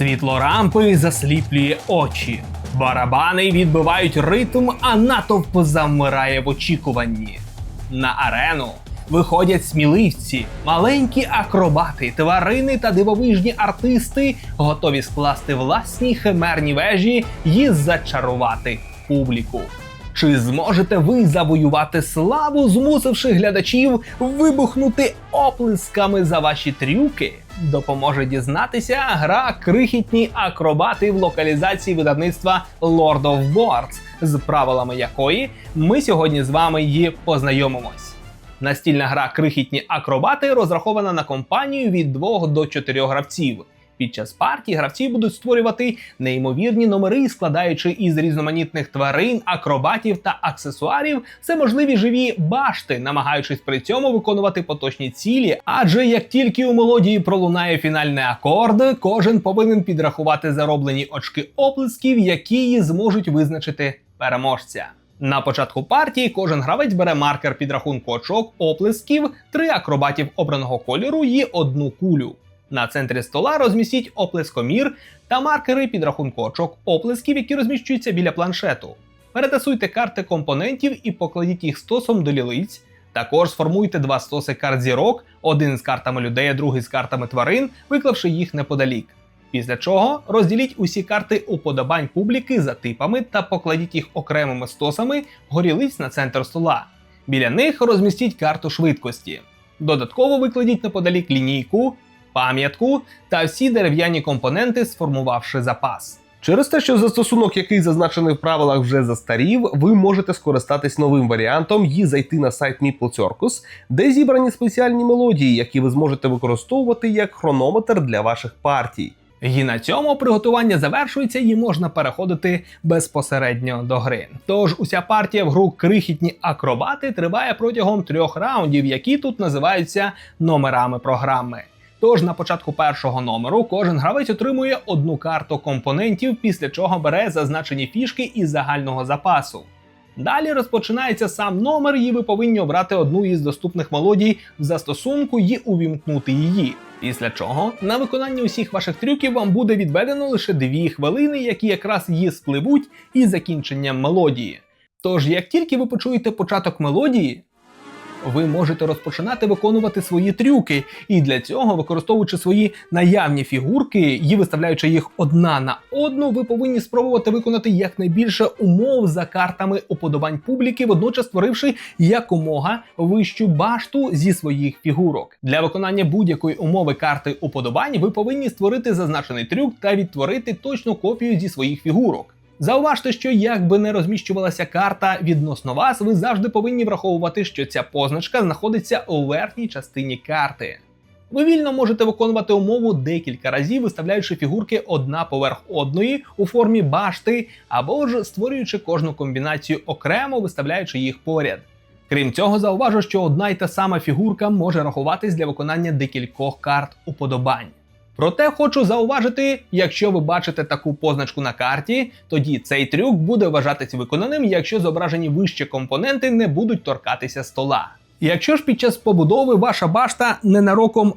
Світло рампи засліплює очі. Барабани відбивають ритм, а натовп замирає в очікуванні. На арену виходять сміливці, маленькі акробати, тварини та дивовижні артисти, готові скласти власні химерні вежі і зачарувати публіку. Чи зможете ви завоювати славу, змусивши глядачів вибухнути оплесками за ваші трюки? Допоможе дізнатися гра крихітні акробати в локалізації видавництва Lord of Boards, з правилами якої ми сьогодні з вами її познайомимось. Настільна гра крихітні акробати розрахована на компанію від 2 до 4 гравців. Під час партії гравці будуть створювати неймовірні номери, складаючи із різноманітних тварин, акробатів та аксесуарів, це можливі живі башти, намагаючись при цьому виконувати поточні цілі. Адже як тільки у мелодії пролунає фінальний акорд, кожен повинен підрахувати зароблені очки оплесків, які її зможуть визначити переможця. На початку партії кожен гравець бере маркер підрахунку очок, оплесків, три акробатів обраного кольору і одну кулю. На центрі стола розмістіть оплескомір та маркери підрахунку очок оплесків, які розміщуються біля планшету. Перетасуйте карти компонентів і покладіть їх стосом до лілиць. Також сформуйте два стоси карт зірок, один з картами людей, а другий з картами тварин, виклавши їх неподалік. Після чого розділіть усі карти уподобань публіки за типами та покладіть їх окремими стосами горілиць на центр стола. Біля них розмістіть карту швидкості. Додатково викладіть неподалік лінійку, пам'ятку та всі дерев'яні компоненти, сформувавши запас. Через те, що застосунок, який зазначений в правилах, вже застарів, ви можете скористатись новим варіантом і зайти на сайт Meeple Circus, де зібрані спеціальні мелодії, які ви зможете використовувати як хронометр для ваших партій. І на цьому приготування завершується і можна переходити безпосередньо до гри. Тож уся партія в гру крихітні акробати триває протягом трьох раундів, які тут називаються номерами програми. Тож на початку першого номеру кожен гравець отримує одну карту компонентів, після чого бере зазначені фішки із загального запасу. Далі розпочинається сам номер, і ви повинні обрати одну із доступних мелодій в застосунку і увімкнути її. Після чого на виконання усіх ваших трюків вам буде відведено лише дві хвилини, які якраз її спливуть із закінченням мелодії. Тож, як тільки ви почуєте початок мелодії, ви можете розпочинати виконувати свої трюки, і для цього, використовуючи свої наявні фігурки і виставляючи їх одна на одну, ви повинні спробувати виконати якнайбільше умов за картами уподобань публіки, водночас створивши якомога вищу башту зі своїх фігурок. Для виконання будь-якої умови карти уподобань ви повинні створити зазначений трюк та відтворити точну копію зі своїх фігурок. Зауважте, що як би не розміщувалася карта відносно вас, ви завжди повинні враховувати, що ця позначка знаходиться у верхній частині карти. Ви вільно можете виконувати умову декілька разів, виставляючи фігурки одна поверх одної у формі башти, або ж створюючи кожну комбінацію окремо, виставляючи їх поряд. Крім цього, зауважу, що одна й та сама фігурка може рахуватись для виконання декількох карт уподобань. Проте хочу зауважити, якщо ви бачите таку позначку на карті, тоді цей трюк буде вважатись виконаним, якщо зображені вище компоненти не будуть торкатися стола. Якщо ж під час побудови ваша башта ненароком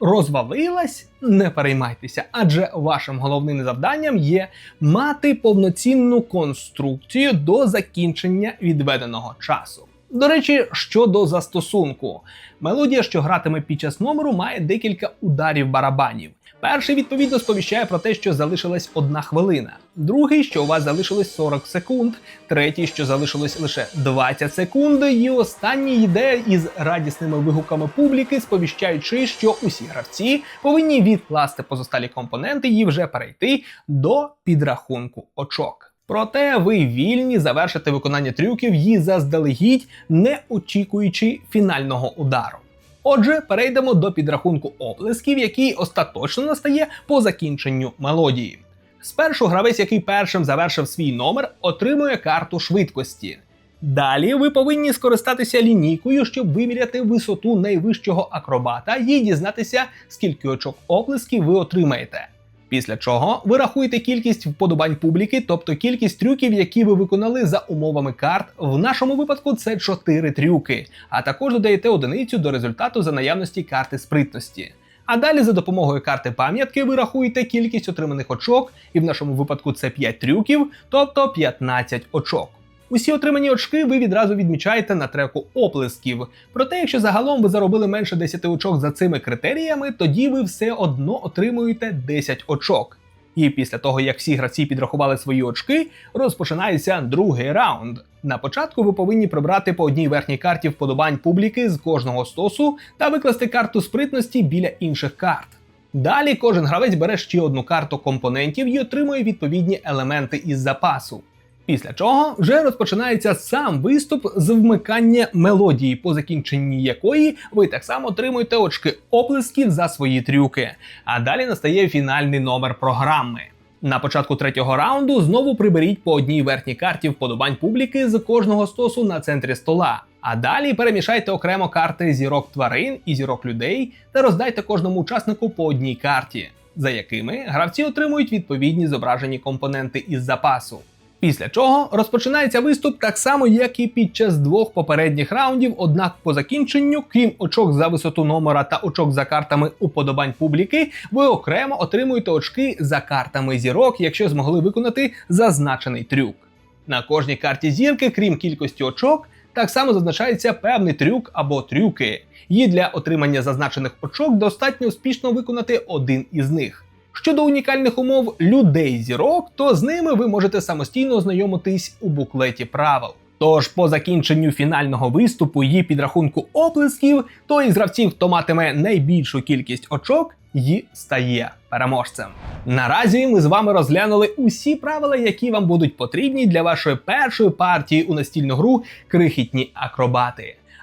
розвалилась, не переймайтеся, адже вашим головним завданням є мати повноцінну конструкцію до закінчення відведеного часу. До речі, щодо застосунку, мелодія, що гратиме під час номеру, має декілька ударів барабанів. Перший відповідно сповіщає про те, що залишилась одна хвилина, другий, що у вас залишилось 40 секунд, третій, що залишилось лише 20 секунд, і останній йде із радісними вигуками публіки, сповіщаючи, що усі гравці повинні відкласти позосталі компоненти і вже перейти до підрахунку очок. Проте ви вільні завершити виконання трюків і заздалегідь, не очікуючи фінального удару. Отже, перейдемо до підрахунку оплесків, який остаточно настає по закінченню мелодії. Спершу гравець, який першим завершив свій номер, отримує карту швидкості. Далі ви повинні скористатися лінійкою, щоб виміряти висоту найвищого акробата і дізнатися, скільки очок оплесків ви отримаєте. Після чого ви рахуєте кількість вподобань публіки, тобто кількість трюків, які ви виконали за умовами карт. В нашому випадку це 4 трюки, а також додаєте одиницю до результату за наявності карти спритності. А далі за допомогою карти пам'ятки ви рахуєте кількість отриманих очок, і в нашому випадку це 5 трюків, тобто 15 очок. Усі отримані очки ви відразу відмічаєте на треку оплесків. Проте, якщо загалом ви заробили менше 10 очок за цими критеріями, тоді ви все одно отримуєте 10 очок. І після того, як всі гравці підрахували свої очки, розпочинається другий раунд. На початку ви повинні прибрати по одній верхній карті вподобань публіки з кожного стосу та викласти карту спритності біля інших карт. Далі кожен гравець бере ще одну карту компонентів і отримує відповідні елементи із запасу. Після чого вже розпочинається сам виступ з вмикання мелодії, по закінченні якої ви так само отримуєте очки оплесків за свої трюки. А далі настає фінальний номер програми. На початку третього раунду знову приберіть по одній верхній карті вподобань публіки з кожного стосу на центрі стола. А далі перемішайте окремо карти зірок тварин і зірок людей та роздайте кожному учаснику по одній карті, за якими гравці отримують відповідні зображені компоненти із запасу. Після чого розпочинається виступ так само, як і під час двох попередніх раундів, однак по закінченню, крім очок за висоту номера та очок за картами уподобань публіки, ви окремо отримуєте очки за картами зірок, якщо змогли виконати зазначений трюк. На кожній карті зірки, крім кількості очок, так само зазначається певний трюк або трюки. І для отримання зазначених очок достатньо успішно виконати один із них. Щодо унікальних умов людей зірок, то з ними ви можете самостійно ознайомитись у буклеті правил. Тож по закінченню фінального виступу і підрахунку оплесків, той із гравців, хто матиме найбільшу кількість очок, і стає переможцем. Наразі ми з вами розглянули усі правила, які вам будуть потрібні для вашої першої партії у настільну гру крихітні акробати.